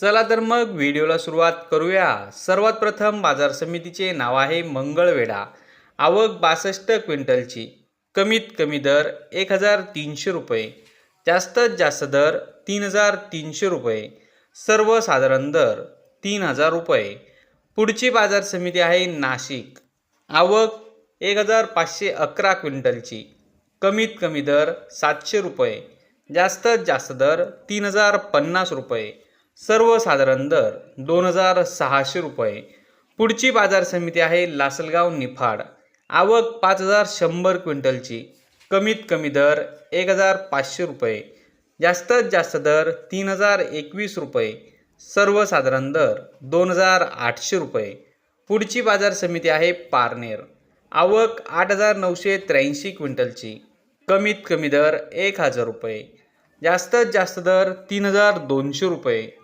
चला तर मग व्हिडिओला सुरुवात करूया. सर्वात प्रथम बाजार समितीचे नाव आहे मंगळवेढा. आवक बासष्ट क्विंटलची. कमीत कमी दर एक हजार तीनशे रुपये. जास्तीत जास्त दर तीन हजार तीनशे रुपये. सर्वसाधारण दर तीन हजार रुपये. पुढची बाजार समिती आहे नाशिक. आवक एक हजार पाचशे अकरा क्विंटलची. कमीत कमी दर सातशे रुपये. जास्तीत जास्त दर तीन हजार पन्नास रुपये. सर्वसाधारण दर दोन हजार सहाशे रुपये. पुढची बाजार समिती आहे लासलगाव निफाड. आवक पाच हजार शंभर क्विंटलची. कमीत कमी दर एक हजार पाचशे रुपये. जास्तीत जास्त दर तीन हजार एकवीस रुपये. सर्वसाधारण दर दोन हजार आठशे रुपये. पुढची बाजार समिती आहे पारनेर. आवक आठ हजार नऊशे त्र्याऐंशी क्विंटलची. कमीत कमी दर एक हजार रुपये. जास्तीत जास्त दर तीन हजार दोनशे रुपये.